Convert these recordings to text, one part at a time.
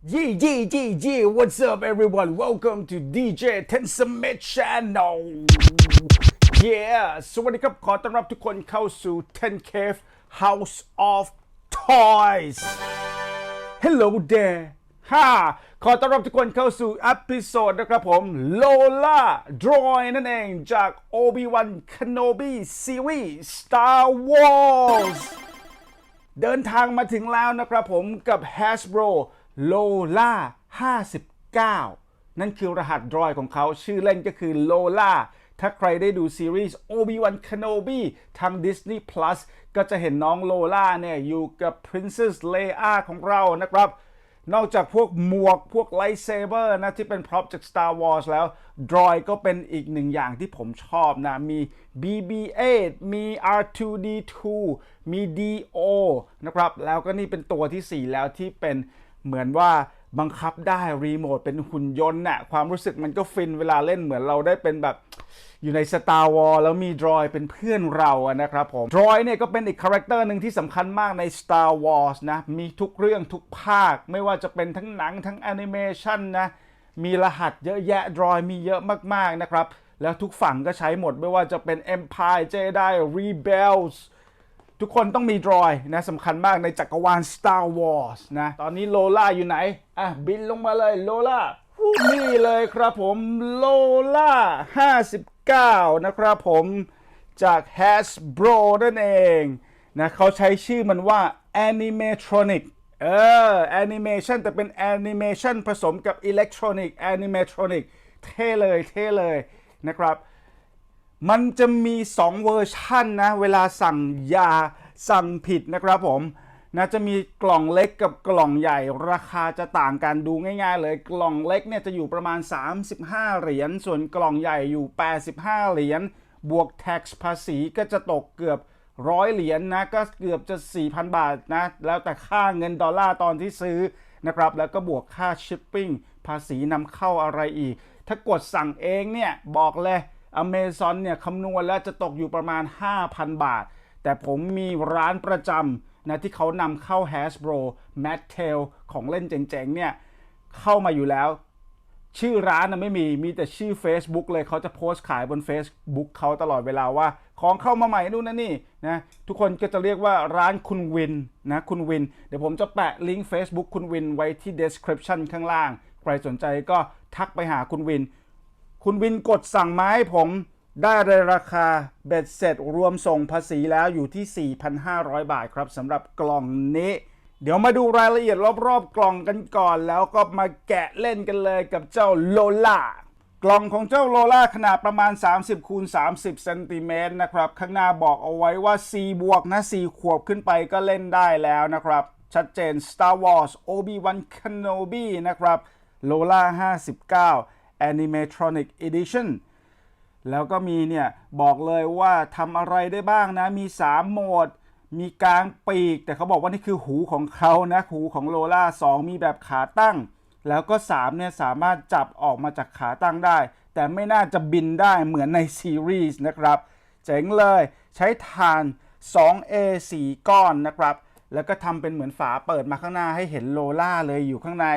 Yee, yee, yee, yee, what's up, everyone? Welcome to DJ Tensumet Channel. Yeah สวัสดีครับ ขอต้อนรับทุกคนเข้าสู่ Ten Cave House of Toys. Hello there ฮ่าขอต้อนรับทุกคนเข้าสู่อพิโซดนะครับผม Lola Droid นั่นเองจาก Obi-Wan Kenobi Series Star Wars เดินทางมาถึงแล้วนะครับผมกับ Hasbro Lola 59 นั่นคือรหัสดรอยของเขาชื่อเล่นก็คือ Lola ถ้าใครได้ดูซีรีส์ Obi-Wan Kenobi ทาง Disney Plus ก็จะเห็นน้องโลล่าเนี่ยอยู่กับ Princess Leia ของเรานะครับ นอกจากพวกหมวกพวกไลท์เซเบอร์นะที่เป็นพร็อพจาก Star Wars แล้วดรอยก็เป็นอีกหนึ่งอย่างที่ผมชอบนะ มี BB-8 มี R2D2 มี DO นะครับ แล้วก็นี่เป็นตัวทีสี่4 แล้วที่เป็น เหมือนว่าบังคับได้รีโมทเป็นหุ่นยนต์น่ะความรู้สึกมันก็ฟินเวลาเล่นเหมือนเราได้เป็นแบบอยู่ใน Star Wars แล้วมีดรอยเป็นเพื่อนเราอะนะครับผมดรอยเนี่ยก็เป็นอีกคาแรคเตอร์หนึ่งที่สำคัญมากใน Star Wars นะมีทุกเรื่องทุกภาค ไม่ว่าจะเป็นทั้งหนังทั้งแอนิเมชันนะมีรหัสเยอะแยะดรอยมีเยอะมากๆนะครับ แล้วทุกฝั่งก็ใช้หมดไม่ว่าจะเป็น Empire Jedi Rebels ทุกคนต้องมีดรอยนะสำคัญมากในจักรวาล Star Wars นะตอนนี้โลล่าอยู่ไหน อะ บินลงมาเลยโลล่านี่เลยครับผมโลล่า 59 นะครับผมจาก Hasbro นั่นเองนะเขาใช้ชื่อมันว่า Animatronic เออ Animation แต่เป็น Animation ผสมกับ Electronic Animatronic เท่เลยเท่เลยนะครับ มันจะมี 2 เวอร์ชันนะ เวลาสั่งยาสั่งผิดนะครับผมนะจะมีกล่องเล็กกับกล่องใหญ่ราคาจะต่างกันดูง่าย ๆ เลยกล่องเล็กเนี่ยจะอยู่ประมาณ 35 เหรียญส่วนกล่องใหญ่อยู่ 85 เหรียญบวก tax ภาษีก็จะตกเกือบร้อยเหรียญนะก็เกือบจะ 4,000 บาทนะแล้วแต่ค่าเงินดอลลาร์ตอนที่ซื้อนะครับแล้วก็บวกค่าชิปปิ้งภาษีนำเข้าอะไรอีก ถ้ากดสั่งเองเนี่ยบอกเลย Amazon เนี่ยคำนวณแล้วจะตกอยู่ประมาณ 5,000 บาท แต่ผมมีร้านประจำนะที่เขานำเข้า Hasbro m a t t e l ของเล่นเจ๋งๆเนี่ยเข้ามาอยู่แล้ว ชื่อร้านนะไม่มีมีแต่ชื่อ Facebook เลยเขาจะโพสต์ขายบน Facebook เขาตลอดเวลาว่า ของเข้ามาใหม่นู่นนั่นนี่นะทุกคนก็จะเรียกว่าร้านคุณวินนะคุณวิน เดี๋ยวผมจะแปะลิงก์ Facebook คุณวินไว้ที่ description ข้างล่าง ใครสนใจก็ทักไปหาคุณวิน คุณวินกดสั่งไม้ผมได้ในราคาเบ็ดเสร็จรวมส่งภาษีแล้วอยู่ที่ 4,500 บาทครับสำหรับกล่องนี้ เดี๋ยวมาดูรายละเอียดรอบๆ กล่องกันก่อน แล้วก็มาแกะเล่นกันเลยกับเจ้าโลล่ากล่องของเจ้าโลล่าขนาดประมาณ 30คูณ30เซนติเมตรนะครับ ข้างหน้าบอกเอาไว้ว่า 4 บวกนะ 4 ขวบขึ้นไปก็เล่นได้แล้วนะครับ ชัดเจน Star Wars Obi-Wan Kenobi นะครับโลล่า59 Animatronic Edition แล้วก็มีเนี่ย บอกเลยว่าทำอะไรได้บ้างนะ มี 3 โหมด มีกลางปีก แต่เขาบอกว่านี่คือหูของเขานะ หูของโลล่า2มีแบบขาตั้ง แล้วก็ 3 เนี่ย สามารถจับออกมาจากขาตั้งได้ แต่ไม่น่าจะบินได้เหมือนในซีรีส์นะครับ เจ๋งเลยใช้ถ่าน 2A 4 ก้อนนะครับ แล้วก็ทำเป็นเหมือนฝาเปิดมาข้างหน้าให้เห็นโลล่าเลยอยู่ข้างใน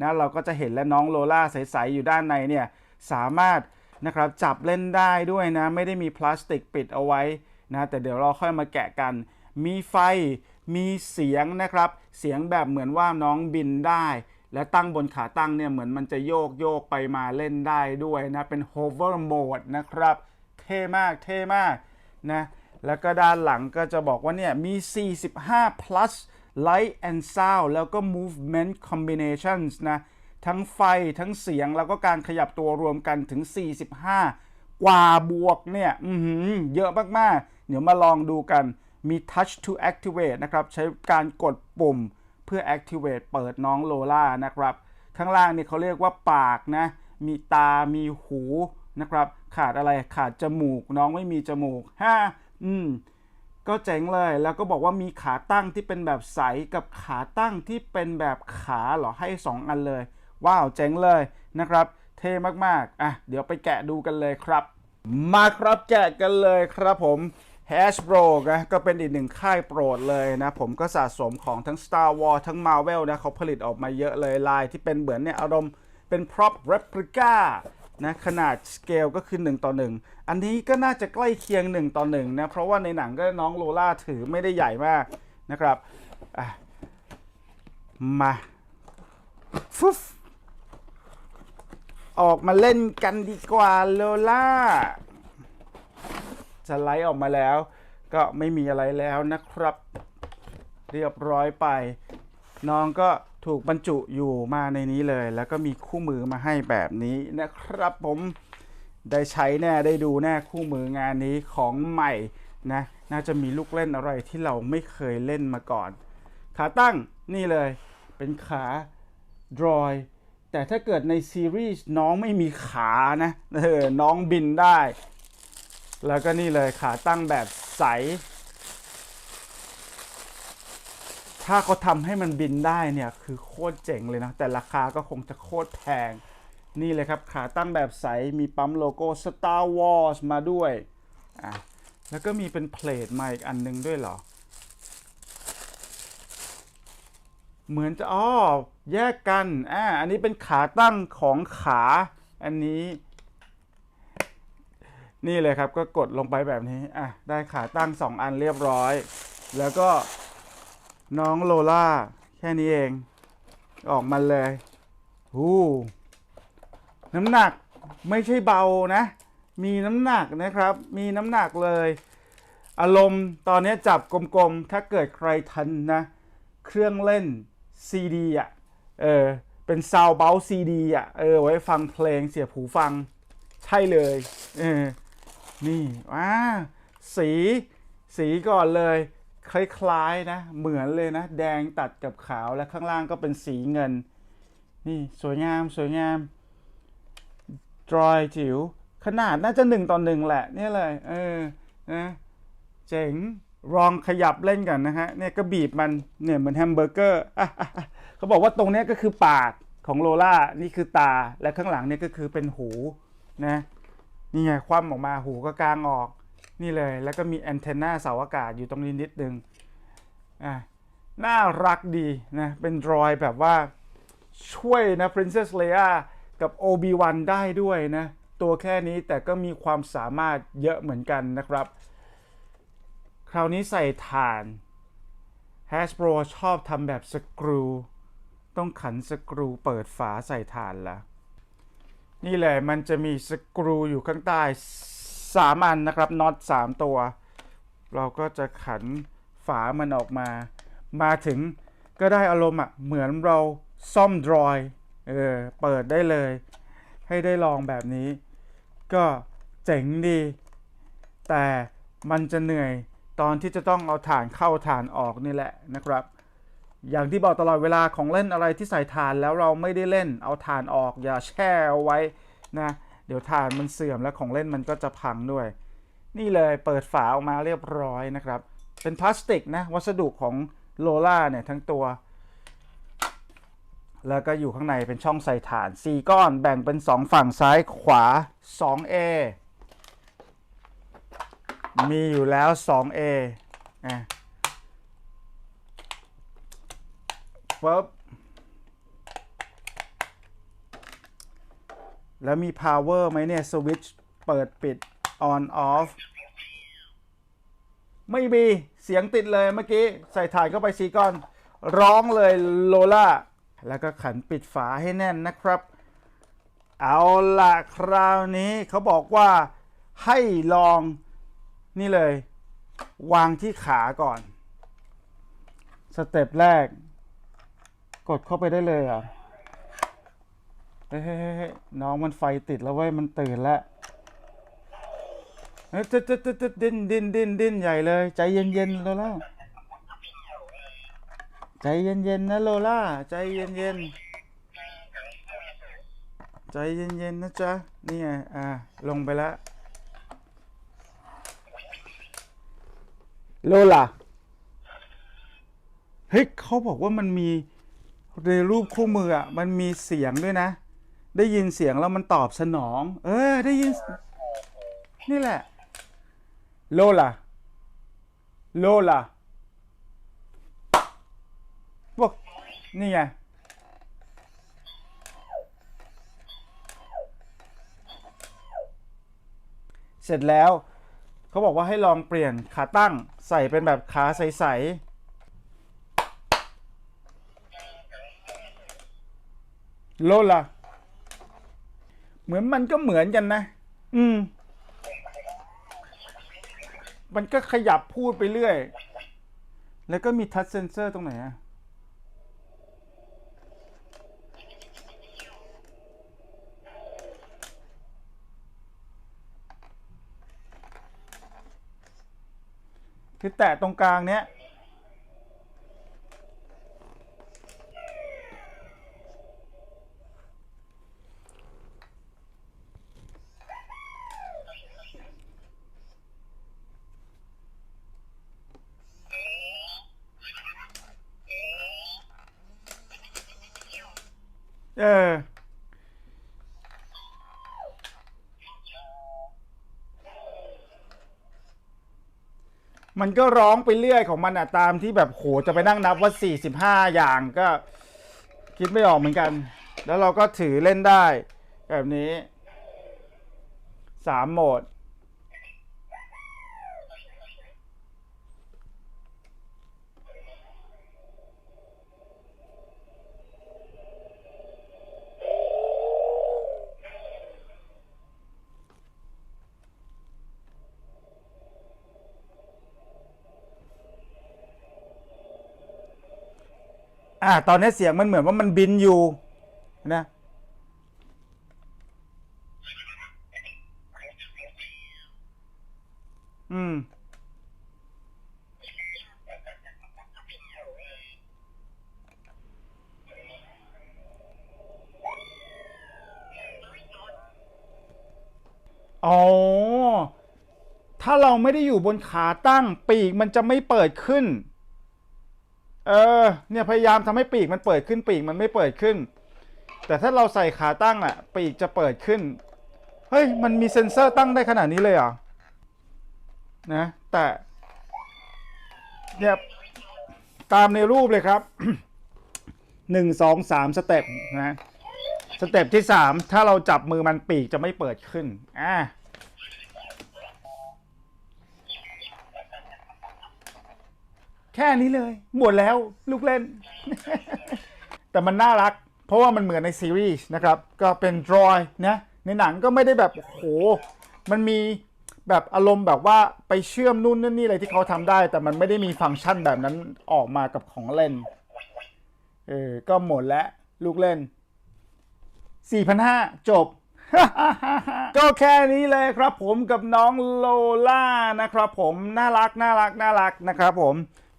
นะเราก็จะเห็นและน้องโลล่าใส ๆ อยู่ด้านในเนี่ยสามารถนะครับจับเล่นได้ด้วยนะ ไม่ได้มีพลาสติกปิดเอาไว้นะแต่เดี๋ยวเราค่อยมาแกะกัน มีไฟมีเสียงนะครับ เสียงแบบเหมือนว่าน้องบินได้ และตั้งบนขาตั้งเนี่ยเหมือนมันจะโยกโยกไปมาเล่นได้ด้วยนะ เป็น hover mode นะครับ เท่มากเท่มากนะแล้วก็ด้านหลังก็จะบอกว่าเนี่ยมี 45 plus light and sound แล้วก็ movement combinations นะ ทั้งไฟทั้งเสียงแล้วก็การขยับตัวรวมกันถึง 45 กว่าบวกเนี่ยอือเยอะมาก ๆ เดี๋ยวมาลองดูกันมี touch to activate นะครับ ใช้การกดปุ่มเพื่อ activate เปิดน้องโลล่านะครับ ข้างล่างนี่เขาเรียกว่าปากนะ มีตามีหูนะครับ ขาดอะไรขาดจมูกน้องไม่มีจมูกฮ่าอืม ก็เจ๋งเลย แล้วก็บอกว่ามีขาตั้งที่เป็นแบบใสกับขาตั้งที่เป็นแบบขาเหรอให้ 2 อันเลย ว้าวเจ๋งเลยนะครับ เท่มากๆ อะ เดี๋ยวไปแกะดูกันเลยครับ มาครับแกะกันเลยครับผม Hasbro นะก็เป็นอีกหนึ่งค่ายโปรดเลยนะ ผมก็สะสมของทั้ง Star Wars ทั้ง Marvel นะเขาผลิตออกมาเยอะเลยลายที่เป็นเหมือนเนี่ยอารมณ์เป็น prop replica นะขนาดสเกลก็คือ 1 ต่อ 1 อันนี้ก็น่าจะใกล้เคียง 1 ต่อ1นะเพราะว่าในหนังก็น้องโลล่าถือไม่ได้ใหญ่มากนะครับมาฟุ๊บออกมาเล่นกันดีกว่าโลล่าจะไลฟ์ออกมาแล้ว ก็ไม่มีอะไรแล้วนะครับ เรียบร้อยไป น้องก็ ถูกบรรจุอยู่มาในนี้เลย แล้วก็มีคู่มือมาให้แบบนี้นะครับผมได้ใช้แน่ได้ดูแน่คู่มืองานนี้ของใหม่นะน่าจะมีลูกเล่นอะไรที่เราไม่เคยเล่นมาก่อน ขาตั้งนี่เลยเป็นขาดรอยแต่ถ้าเกิดในซีรีส์น้องไม่มีขานะเออน้องบินได้ แล้วก็นี่เลยขาตั้งแบบใส ถ้าเขาทำให้มันบินได้เนี่ยคือโคตรเจ๋งเลยนะ แต่ราคาก็คงจะโคตรแพง นี่เลยครับขาตั้งแบบใส มีปั๊มโลโก้ Star Wars มาด้วยอะแล้วก็มีเป็นเพลทมาอีกอันนึงด้วยเหรอ เหมือนจะอ้อแยกกันอ่าอันนี้เป็นขาตั้งของขาอันนี้ นี่เลยครับก็กดลงไปแบบนี้อะได้ขาตั้ง 2 อันเรียบร้อย แล้วก็ น้องโลล่า แค่นี้เอง ออกมาเลยหูน้ำหนักไม่ใช่เบานะ มีน้ำหนักนะครับ มีน้ำหนักเลย อารมณ์ตอนนี้จับกลมๆ ถ้าเกิดใครทันนะ เครื่องเล่นซีดีอะ เออ เป็นซาวเบลซีดีอะ เออ ไว้ฟังเพลงเสียบหูฟัง ใช่เลย เออ นี่ว้าสี สีก่อนเลย คล้ายๆนะ เหมือนเลยนะ แดงตัดกับขาวและข้างล่างก็เป็นสีเงิน นี่สวยงามสวยงามดรอยจิ๋วขนาดน่าจะหนึ่งต่อหนึ่งแหละนี่เลยเออนะเจ๋งลองขยับเล่นกันนะฮะเนี่ยก็บีบมันเนี่ยเหมือนแฮมเบอร์เกอร์เขาบอกว่าตรงนี้ก็คือปากของโลล่านี่คือตาและข้างหลังเนี่ยก็คือเป็นหูนะนี่ไงคว่ำออกมาหูก็กลางออก นี่เลย แล้วก็มีแอนเทนาเสาอากาศอยู่ตรงนี้นิดนึงอะน่ารักดีนะ เป็นรอยแบบว่าช่วยนะ Princess Leia กับ Obi-Wan ได้ด้วยนะ ตัวแค่นี้แต่ก็มีความสามารถเยอะเหมือนกันนะครับ คราวนี้ใส่ถ่าน Hasbro ชอบทำแบบสกรู ต้องขันสกรูเปิดฝาใส่ถ่านละนี่เลยมันจะมีสกรูอยู่ข้างใต้ 3 อันนะครับน็อต3ตัว เราก็จะขันฝามันออกมา มาถึงก็ได้อารมณ์อะเหมือนเราซ่อมดรอยเออเปิดได้เลย ให้ได้ลองแบบนี้ ก็เจ๋งดี แต่มันจะเหนื่อยตอนที่จะต้องเอาฐานเข้าฐานออกนี่แหละนะครับ อย่างที่บอกตลอดเวลาของเล่นอะไรที่ใส่ฐานแล้วเราไม่ได้เล่นเอาฐานออกอย่าแช่เอาไว้นะ เดี๋ยวฐานมันเสื่อมแล้วของเล่นมันก็จะพังด้วย นี่เลยเปิดฝาออกมาเรียบร้อยนะครับ เป็นพลาสติกนะวัสดุของโลล่าเนี่ยทั้งตัว แล้วก็อยู่ข้างในเป็นช่องใส่ฐาน 4 ก้อนแบ่งเป็น 2 ฝั่งซ้ายขวา 2A มีอยู่แล้ว 2A อะปึ๊บ แล้วมี power ไหมเนี่ยสวิตช์เปิดปิด on off ไม่มีเสียงติดเลยเมื่อกี้ ใส่ถ่านเข้าไปสีก้อน ร้องเลยโลล่า แล้วก็ขันปิดฝาให้แน่นนะครับ เอาละคราวนี้เขาบอกว่าให้ลองนี่เลย วางที่ขาก่อน สเต็ปแรก กดเข้าไปได้เลยอะ ฮ้ยเฮ้น้องมันไฟติดแล้วเว้ยมันตื่นแล้วเฮ้ยดิ้นดิ้นดิ้นดิ้นใหญ่เลย ใจเย็นเย็นโลล่าใจเย็นเย็นๆนะโลล่าใจเย็นเย็นๆใจเย็นเย็นๆนะจ๊ะนี่ไงอ่าลงไปแล้วโลล่าเฮ้ยเขาบอกว่ามันมีในรูปคู่มืออะมันมีเสียงด้วยนะ ได้ยินเสียงแล้วมันตอบสนอง เออ ได้ยิน นี่แหละ โลล่าโลล่าพวกนี่ไง เสร็จแล้ว เขาบอกว่าให้ลองเปลี่ยนขาตั้งใส่เป็นแบบขาใส ๆโลล่ะ เหมือนมันก็เหมือนกันนะ อืม มันก็ขยับพูดไปเรื่อย แล้วก็มีทัชเซนเซอร์ตรงไหนอะคือแตะตรงกลางเนี้ย ออ มันก็ร้องไปเรื่อยของมันอะตามที่แบบโหจะไปนั่งนับว่า45อย่างก็ คิดไม่ออกเหมือนกัน แล้วเราก็ถือเล่นได้ แบบนี้3โหมด อ่าตอนนี้เสียงมันเหมือนว่ามันบินอยู่นะอืม อ๋อ ถ้าเราไม่ได้อยู่บนขาตั้ง ปีกมันจะไม่เปิดขึ้น เออ เนี่ยพยายามทำให้ปีกมันเปิดขึ้นปีกมันไม่เปิดขึ้น แต่ถ้าเราใส่ขาตั้งอะปีกจะเปิดขึ้น เฮ้ย มันมีเซ็นเซอร์ตั้งได้ขนาดนี้เลยเหรอ นะ แต่ เนี่ยตามในรูปเลยครับหนึ่งสองสามสเต็ปนะ สเต็ปที่สามถ้าเราจับมือมันปีกจะไม่เปิดขึ้น อ่า แค่นี้เลย หมดแล้วลูกเล่น แต่มันน่ารัก เพราะว่ามันเหมือนในซีรีส์นะครับ ก็เป็นดรอยนะในหนังก็ไม่ได้แบบโอ้โห มันมีแบบอารมณ์แบบว่าไปเชื่อมนู่นนั่นนี่อะไรที่เขาทำได้ แต่มันไม่ได้มีฟังก์ชันแบบนั้นออกมากับของเล่น เออ ก็หมดแล้วลูกเล่น 4,500 จบ ก็แค่นี้เลยครับผมกับน้องโลล่านะครับผมน่ารักน่ารักน่ารักนะครับผม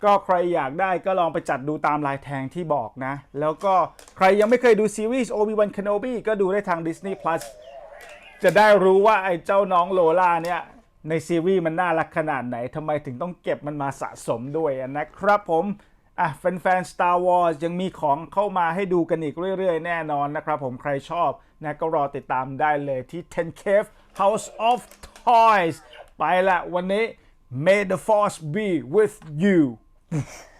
ก็ใครอยากได้ก็ลองไปจัดดูตามลายแทงที่บอกนะ แล้วก็ใครยังไม่เคยดูซีรีส์ Obi-Wan Kenobi ก็ดูได้ทาง Disney Plus จะได้รู้ว่าไอ้เจ้าน้องโลล่าเนี่ย ในซีรีส์มันน่ารักขนาดไหนทำไมถึงต้องเก็บมันมาสะสมด้วยนะครับผมอะแฟนๆ Star Wars ยังมีของเข้ามาให้ดูกันอีกเรื่อยๆ แน่นอนนะครับผมใครชอบนะก็รอติดตามได้เลยที่10 Cave House of Toys ไปละวันนี้ May the Force be with you Yeah.